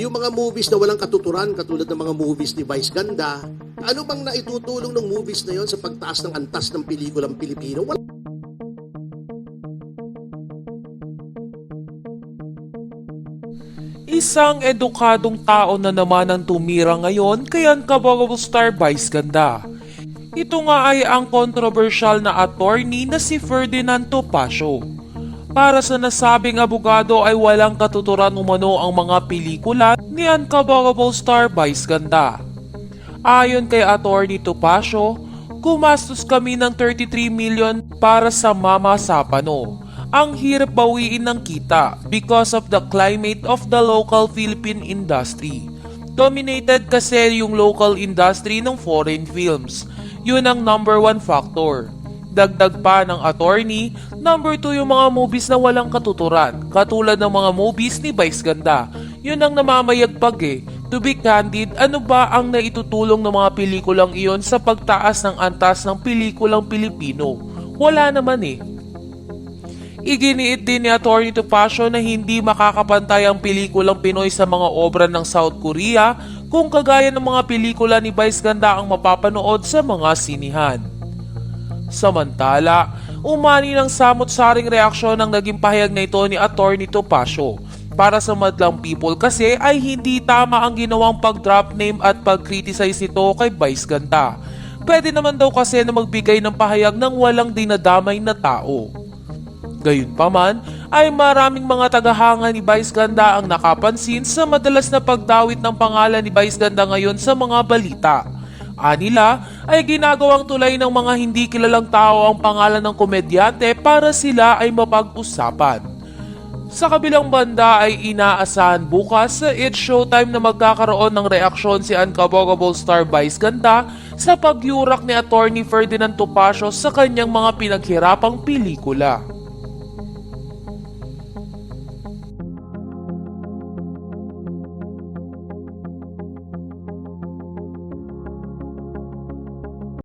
Yung mga movies na walang katuturan, katulad ng mga movies ni Vice Ganda, ano bang naitutulong ng movies na yon sa pagtaas ng antas ng pelikulang Pilipino? Wala. Isang edukadong tao na naman ang tumira ngayon kay Uncoverable Star Vice Ganda. Ito nga ay ang controversial na attorney na si Ferdinand Topacio. Para sa nasabing abogado ay walang katuturan umano ang mga pelikula ni Uncoverable Star Vice Ganda. Ayon kay Attorney Topacio, gumastos kami ng 33 million para sa Mama Sapano. Ang hirap bawiin ng kita because of the climate of the local Philippine industry. Dominated kasi yung local industry ng foreign films. Yun ang number one factor. Dagdag pa ng attorney, number 2 yung mga movies na walang katuturan, katulad ng mga movies ni Vice Ganda. Yun ang namamayagpag eh. To be candid, ano ba ang naitutulong ng mga pelikulang iyon sa pagtaas ng antas ng pelikulang Pilipino? Wala naman eh. Iginiit din ni Atty. Topacio na hindi makakapantay ang pelikulang Pinoy sa mga obra ng South Korea kung kagaya ng mga pelikula ni Vice Ganda ang mapapanood sa mga sinihan. Samantala, umani ng samot-saring reaksyon ang naging pahayag na ito ni Atty. Topacio. Para sa madlang people kasi ay hindi tama ang ginawang pag-drop name at pag-criticize nito kay Vice Ganda. Pwede naman daw kasi na magbigay ng pahayag ng walang dinadamay na tao. Gayunpaman, ay maraming mga tagahanga ni Vice Ganda ang nakapansin sa madalas na pagdawit ng pangalan ni Vice Ganda ngayon sa mga balita. Anila ay ginagawang tulay ng mga hindi kilalang tao ang pangalan ng komedyante para sila ay mapag-usapan. Sa kabilang banda ay inaasahan bukas sa It's Showtime na magkakaroon ng reaksyon si Uncabogable star Vice Ganda sa pagyurak ni Attorney Ferdinand Topacio sa kanyang mga pinaghirapang pelikula.